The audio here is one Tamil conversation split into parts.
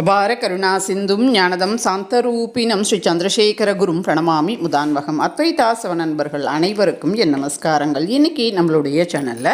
அபார கருணா சிந்தும் ஞானதம் சாந்தரூபினம் ஸ்ரீ சந்திரசேகர குரும் பிரணமாமி முதான்வகம். அத்வைதாசவ நண்பர்கள் அனைவருக்கும் என் நமஸ்காரங்கள். இன்றைக்கி நம்மளுடைய சேனலில்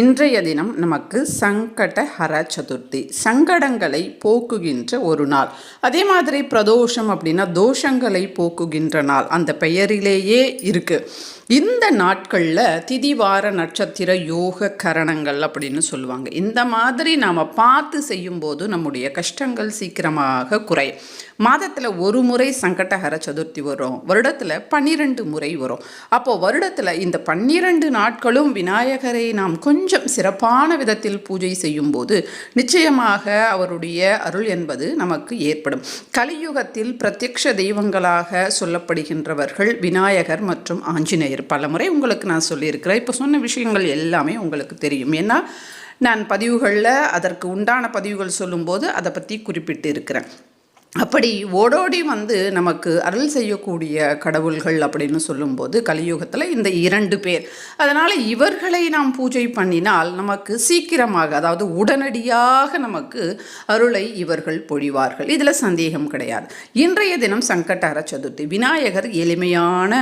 இன்றைய தினம் நமக்கு சங்கட ஹர சதுர்த்தி சங்கடங்களை போக்குகின்ற ஒரு நாள். அதே மாதிரி பிரதோஷம் அப்படின்னா தோஷங்களை போக்குகின்ற நாள். அந்த பெயரிலேயே இருக்குது இந்த நாட்களில் திதிவார நட்சத்திர யோக கரணங்கள் அப்படின்னு சொல்லுவாங்க. இந்த மாதிரி நாம் பார்த்து செய்யும்போது நம்முடைய கஷ்டங்கள் சீக்கிரமாக குறையும். மாதத்தில் ஒரு முறை சங்கடஹர சதுர்த்தி வரும். வருடத்தில் பன்னிரெண்டு முறை வரும். அப்போது வருடத்தில் இந்த பன்னிரண்டு நாட்களும் விநாயகரை நாம் கொஞ்சம் சிறப்பான விதத்தில் பூஜை செய்யும்போது நிச்சயமாக அவருடைய அருள் என்பது நமக்கு ஏற்படும். கலியுகத்தில் பிரத்யக்ஷ தெய்வங்களாக சொல்லப்படுகின்றவர்கள் விநாயகர் மற்றும் ஆஞ்சநேயர். பல முறை உங்களுக்கு நான் சொல்லியிருக்கிறேன். இப்போ சொன்ன விஷயங்கள் எல்லாமே உங்களுக்கு தெரியும். ஏன்னா நான் பதிவுகளில் அதற்கு உண்டான பதிவுகள் சொல்லும்போது அதை பற்றி குறிப்பிட்டு இருக்கிறேன் அப்படி ஓடோடி வந்து நமக்கு அருள் செய்யக்கூடிய கடவுள்கள் அப்படின்னு சொல்லும்போது கலியுகத்தில் இந்த இரண்டு பேர். அதனால் இவர்களை நாம் பூஜை பண்ணினால் நமக்கு சீக்கிரமாக அதாவது உடனடியாக நமக்கு அருளை இவர்கள் பொழிவார்கள். இதில் சந்தேகம் கிடையாது. இன்றைய தினம் சங்கட்டார சதுர்த்தி விநாயகர் எளிமையான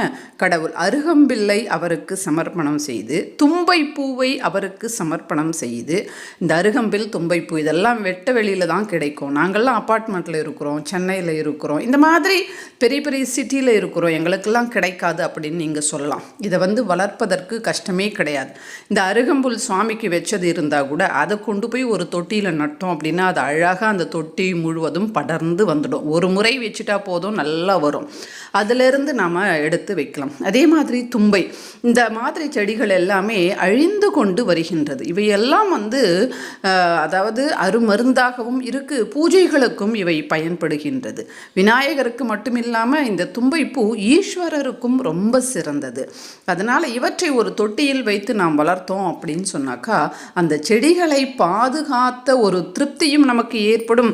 கடவுள் அருகம்பில்லை அவருக்கு சமர்ப்பணம் செய்து தும்பை பூவை அவருக்கு சமர்ப்பணம் செய்து இந்த அருகம்பில் தும்பைப்பூ இதெல்லாம் வெட்ட வெளியில் தான் கிடைக்கும். நாங்கள்லாம் அப்பார்ட்மெண்ட்டில் இருக்கிறோம். சென்னையில் இருக்கிறோம். இந்த மாதிரி பெரிய பெரிய சிட்டியில் இருக்கிறோம். எங்களுக்கெல்லாம் கிடைக்காது அப்படின்னு நீங்கள் சொல்லலாம். இதை வந்து வளர்ப்பதற்கு கஷ்டமே கிடையாது. இந்த அருகம்புல் சுவாமிக்கு வச்சது இருந்தால் கூட அதை கொண்டு போய் ஒரு தொட்டியில் நட்டோம் அப்படின்னா அது அழகாக அந்த தொட்டி முழுவதும் படர்ந்து வந்துடும். ஒரு முறை வச்சுட்டா போதும் நல்லா வரும். அதிலிருந்து நாம் எடுத்து வைக்கலாம். அதே மாதிரி தும்பை. இந்த மாதிரி செடிகள் எல்லாமே அழிந்து கொண்டு வருகின்றது. இவையெல்லாம் வந்து அதாவது அருமருந்தாகவும் இருக்குது பூஜைகளுக்கும் இவை பயன்படுகின்றது விநாயகருக்கு மட்டுமில்லாமல் இந்த தும்பைப்பூ ஈஸ்வரருக்கும் ரொம்ப சிறந்தது. அதனால் இவற்றை ஒரு தொட்டியில் வைத்து நாம் வளர்த்தோம் அப்படின்னு சொன்னாக்கா அந்த செடிகளை பாதுகாத்த ஒரு திருப்தியும் நமக்கு ஏற்படும்.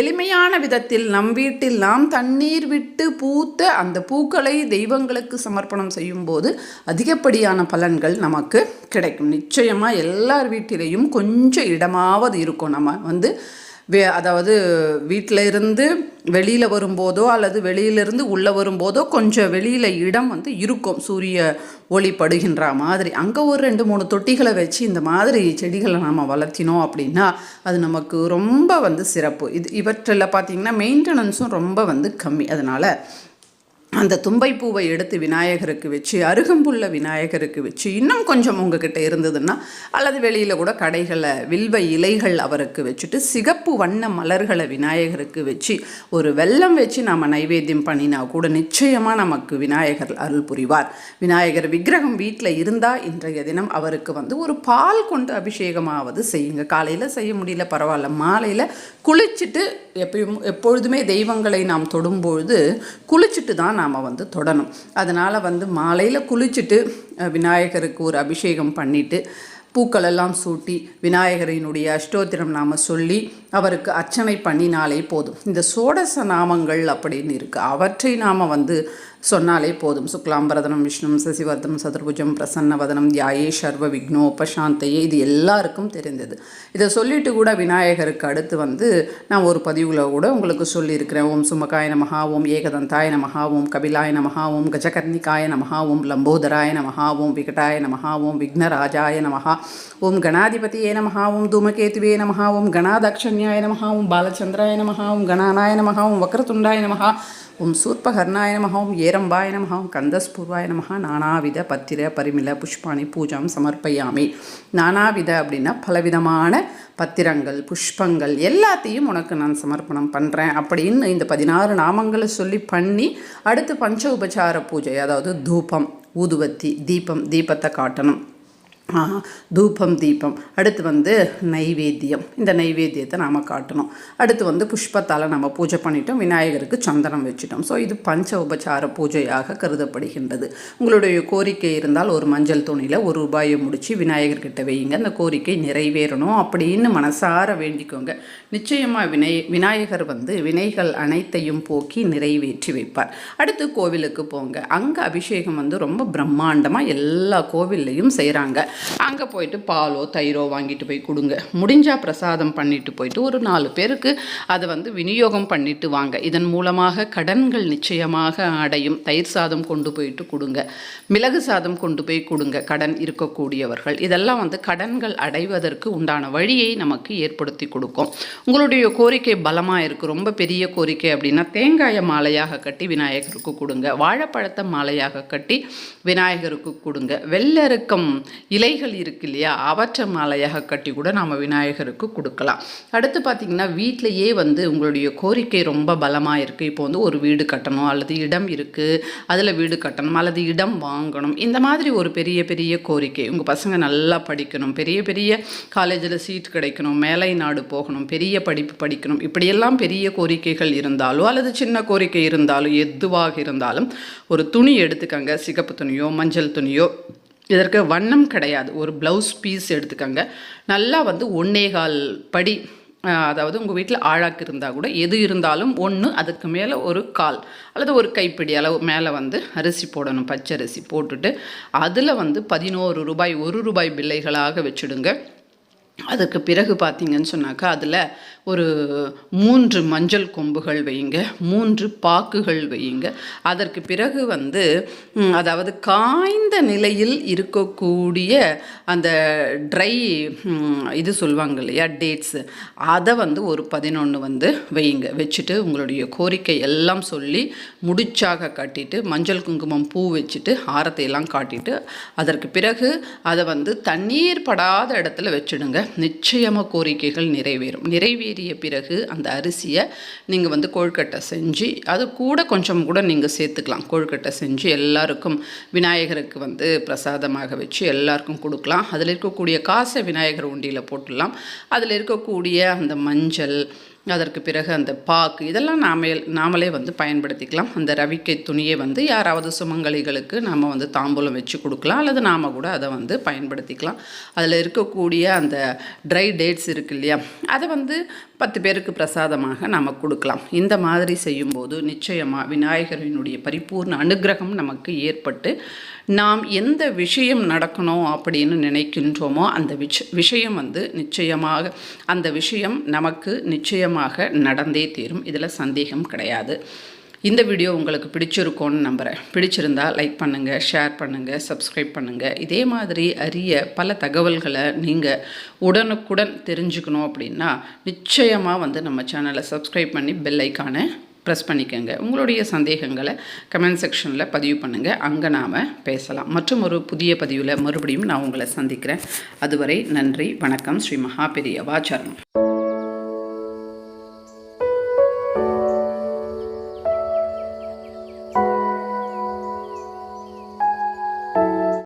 எளிமையான விதத்தில் நம் வீட்டில் நாம் தண்ணீர் விட்டு பூத்த அந்த பூக்களை தெய்வங்களுக்கு சமர்ப்பணம் செய்யும்போது அதிகப்படியான பலன்கள் நமக்கு கிடைக்கும். நிச்சயமாக எல்லார் வீட்டிலையும் கொஞ்சம் இடமாவது இருக்கும். நம்ம வந்து அதாவது வீட்டில் இருந்து வெளியில் வரும்போதோ அல்லது வெளியிலிருந்து உள்ளே வரும்போதோ கொஞ்சம் வெளியில் இடம் வந்து இருக்கும். சூரிய ஒளி படுகின்ற மாதிரி. அங்கே ஒரு ரெண்டு மூணு தொட்டிகளை வச்சு இந்த மாதிரி செடிகளை நாம் வளர்த்தினோம் அப்படின்னா அது நமக்கு ரொம்ப வந்து சிறப்பு. இது இவற்றில் பார்த்திங்கன்னா மெயின்டெனன்ஸும் ரொம்ப வந்து கம்மி. அதனால் அந்த தும்பைப்பூவை எடுத்து விநாயகருக்கு வச்சு அருகம்புள்ள விநாயகருக்கு வச்சு இன்னும் கொஞ்சம் உங்ககிட்ட இருந்ததுன்னா அல்லது வெளியில் கூட கடைகளை வில்வ இலைகள் அவருக்கு வச்சுட்டு சிகப்பு வண்ண மலர்களை விநாயகருக்கு வச்சு ஒரு வெல்லம் வச்சு நாம் நைவேத்தியம் பண்ணினா கூட நிச்சயமாக நமக்கு விநாயகர் அருள் புரிவார். விநாயகர் விக்கிரகம் வீட்டில் இருந்தால் இன்றைய தினம் அவருக்கு வந்து ஒரு பால் கொண்டு அபிஷேகமாவது செய்யுங்க. காலையில் செய்ய முடியல பரவாயில்ல. மாலையில் குளிச்சுட்டு எப்பயும் எப்பொழுதுமே தெய்வங்களை நாம் தொடும்பொழுது குளிச்சுட்டு தான் நாம் வந்து தொடணும். அதனால் வந்து மாலையில் குளிச்சுட்டு விநாயகருக்கு ஒரு அபிஷேகம் பண்ணிவிட்டு பூக்களெல்லாம் சூட்டி விநாயகரினுடைய அஷ்டோத்திரம் நாம் சொல்லி அவருக்கு அர்ச்சனை பண்ணினாலே போதும். இந்த சோடச நாமங்கள் அப்படின்னு இருக்குது அவற்றை நாம் வந்து சொன்னாலே போதும் சுக்லாம்பரதனம் விஷ்ணு சசிவர்தனம் சதுர்புஜம் பிரசன்னவதனம் தியாயே சர்வ விக்னோ உபசாந்தையே இது எல்லாருக்கும் தெரிந்தது இதை சொல்லிட்டு கூட விநாயகருக்கு அடுத்து வந்து நான் ஒரு பதிவில் கூட உங்களுக்கு சொல்லியிருக்கிறேன் ஓம் சுமகாய நமஹா ஓம் ஏகதந்தாய நமஹா ஓம் கபிலாய நமஹா ஓம் கஜகர்ணிகாய நமஹா ஓம் லம்போதராய நமஹா ஓம் கணாதிபதியேன நமஹா ஓம் விக்னராஜாய நமஹா ஓம் கணாதிபதியே நமஹா ஓம் தூமகேதுவே நமஹா ஓம் கணாதக்ஷண்யாய நமஹா ஓம் பாலச்சந்திராய நமஹா ஓம் கணானாய நமஹா ஓம் வக்ரதுண்டாய நமஹா ஓம் சூர்பகர்ணாய ஓம் நமஹ ஓம் கந்தஸ்பூர்வாய நமஹ நானாவித பத்திர பரிமிள புஷ்பாணி பூஜாம் சமர்ப்பயாமி. நானாவித அப்படின்னா பலவிதமான பத்திரங்கள் புஷ்பங்கள் எல்லாத்தையும் உனக்கு நான் சமர்ப்பணம் பண்ணுறேன் அப்படின்னு இந்த பதினாறு நாமங்களை சொல்லி பண்ணி அடுத்து பஞ்ச உபச்சார பூஜை அதாவது தூபம் ஊதுவத்தி தீபம் தீபத்தை காட்டணும். தூபம் தீபம். அடுத்து வந்து நைவேத்தியம். இந்த நைவேத்தியத்தை நாம் காட்டணும். அடுத்து வந்து புஷ்பத்தால் நம்ம பூஜை பண்ணிட்டோம். விநாயகருக்கு சந்தனம் வச்சுட்டோம். ஸோ இது பஞ்ச உபச்சார பூஜையாக கருதப்படுகின்றது. உங்களுடைய கோரிக்கை இருந்தால் ஒரு மஞ்சள் துணியில் ஒரு ரூபாயை முடித்து விநாயகர்கிட்ட வையுங்க. அந்த கோரிக்கை நிறைவேறணும் அப்படின்னு மனசார வேண்டிக்கோங்க. நிச்சயமாக வினை விநாயகர் வந்து வினைகள் அனைத்தையும் போக்கி நிறைவேற்றி வைப்பார். அடுத்து கோவிலுக்கு போங்க. அங்கே அபிஷேகம் வந்து ரொம்ப பிரம்மாண்டமாக எல்லா கோவில்லையும் செய்கிறாங்க அங்கே போயிட்டு பாலோ தயிரோ வாங்கிட்டு போய் கொடுங்க. முடிஞ்சால் பிரசாதம் பண்ணிட்டு போயிட்டு ஒரு நாலு பேருக்கு அதை வந்து விநியோகம் பண்ணிட்டு வாங்க. இதன் மூலமாக கடன்கள் நிச்சயமாக அடையும். தயிர் சாதம் கொண்டு போயிட்டு கொடுங்க. மிளகு சாதம் கொண்டு போய் கொடுங்க. கடன் இருக்கக்கூடியவர்கள். இதெல்லாம் வந்து கடன்கள் அடைவதற்கு உண்டான வழியை நமக்கு ஏற்படுத்தி கொடுக்கும். உங்களுடைய கோரிக்கை பலமாக இருக்குது ரொம்ப பெரிய கோரிக்கை அப்படின்னா தேங்காயை மாலையாக கட்டி விநாயகருக்கு கொடுங்க. வாழைப்பழத்தை மாலையாக கட்டி விநாயகருக்கு கொடுங்க. வெள்ளருக்கம் இலைகள் இருக்கு இல்லையா அவற்றை மாலையாக கட்டி கூட நாம் விநாயகருக்கு கொடுக்கலாம். அடுத்து பார்த்திங்கன்னா வீட்டிலையே வந்து உங்களுடைய கோரிக்கை ரொம்ப பலமாக இருக்குது இப்போ வந்து ஒரு வீடு கட்டணும் அல்லது இடம் இருக்குது அதில் வீடு கட்டணும் அல்லது இடம் வாங்கணும். இந்த மாதிரி ஒரு பெரிய பெரிய கோரிக்கை. உங்கள் பசங்க நல்லா படிக்கணும். பெரிய பெரிய காலேஜில் சீட் கிடைக்கணும் மேலை நாடு போகணும் பெரிய படிப்பு படிக்கணும். இப்படியெல்லாம் பெரிய கோரிக்கைகள் இருந்தாலோ அல்லது சின்ன கோரிக்கை இருந்தாலும் எதுவாக இருந்தாலும் ஒரு துணி எடுத்துக்கங்க. சிகப்பு துணியோ மஞ்சள் துணியோ இதற்கு வண்ணம் கிடையாது. ஒரு ப்ளவுஸ் பீஸ் எடுத்துக்கோங்க. நல்லா வந்து ஒன்னேகால் படி அதாவது உங்கள் வீட்டில் ஆழாக்கு இருந்தால் கூட எது இருந்தாலும் ஒன்று அதுக்கு மேலே ஒரு கால் அல்லது ஒரு கைப்பிடி அளவு மேலே வந்து அரிசி போடணும் பச்சரிசி போட்டுட்டு அதில் வந்து பதினோரு ரூபாய் ஒரு ரூபாய் பில்லைகளாக வச்சுடுங்க. அதுக்கு பிறகு பார்த்தீங்கன்னு சொன்னாக்கா அதில் ஒரு மூன்று மஞ்சள் கொம்புகள் வையுங்க மூன்று பாக்குகள் வையுங்க. அதற்கு பிறகு வந்து அதாவது காய்ந்த நிலையில் இருக்கக்கூடிய அந்த ட்ரை இது சொல்லுவாங்க இல்லையா டேட்ஸு அதை வந்து ஒரு பதினொன்று வந்து வையுங்க. வச்சுட்டு உங்களுடைய கோரிக்கை எல்லாம் சொல்லி முடிச்சாக கட்டிட்டு மஞ்சள் குங்குமம் பூ வச்சுட்டு ஆரத்தையெல்லாம் காட்டிட்டு அதற்கு பிறகு அதை வந்து தண்ணீர் படாத இடத்துல வச்சுடுங்க. நிச்சயமாக கோரிக்கைகள் நிறைவேறும். நிறைவேறிய பிறகு அந்த அரிசியை நீங்கள் வந்து கொழுக்கட்டை செஞ்சு அது கூட கொஞ்சம் கூட நீங்கள் சேர்த்துக்கலாம். கொழுக்கட்டை செஞ்சு எல்லாருக்கும் விநாயகருக்கு வந்து பிரசாதமாக வச்சு எல்லாருக்கும் கொடுக்கலாம். அதில் இருக்கக்கூடிய காசை விநாயகர் உண்டியில் போட்டுடலாம். அதில் இருக்கக்கூடிய அந்த மஞ்சள் அதற்கு பிறகு அந்த பாக்கு இதெல்லாம் நாமே நாமளே வந்து பயன்படுத்திக்கலாம். அந்த ரவிக்கை துணியை வந்து யாராவது சுமங்கலிகளுக்கு நாம் வந்து தாம்பூலம் வச்சு கொடுக்கலாம். அல்லது நாம் கூட அதை வந்து பயன்படுத்திக்கலாம். அதில் இருக்கக்கூடிய அந்த ட்ரை டேட்ஸ் இருக்கு இல்லையா? அதை வந்து பத்து பேருக்கு பிரசாதமாக நாம் கொடுக்கலாம். இந்த மாதிரி செய்யும்போது நிச்சயமாக விநாயகரினுடைய பரிபூர்ண அனுக்கிரகம் நமக்கு ஏற்பட்டு நாம் எந்த விஷயம் நடக்கணும் அப்படின்னு நினைக்கின்றோமோ அந்த விஷ விஷயம் வந்து நிச்சயமாக அந்த விஷயம் நமக்கு நிச்சயமாக நடந்தே தீரும். இதில் சந்தேகம் கிடையாது. இந்த வீடியோ உங்களுக்கு பிடிச்சிருக்கோன்னு நம்புகிறேன் பிடிச்சிருந்தால் லைக் பண்ணுங்கள் ஷேர் பண்ணுங்கள் சப்ஸ்கிரைப் பண்ணுங்கள் இதே மாதிரி அரிய பல தகவல்களை நீங்கள் உடனுக்குடன் தெரிஞ்சுக்கணும் அப்படின்னா நிச்சயமாக வந்து நம்ம சேனலை சப்ஸ்கிரைப் பண்ணி பெல் ஐக்கானை ப்ரெஸ் பண்ணிக்கோங்க. உங்களுடைய சந்தேகங்களை கமெண்ட் செக்ஷனில் பதிவு பண்ணுங்கள் அங்கே நாம் பேசலாம். மற்றும் ஒரு புதிய பதிவில் மறுபடியும் நான் உங்களை சந்திக்கிறேன். அதுவரை நன்றி வணக்கம். ஸ்ரீ மகா பெரியவா சரணம்.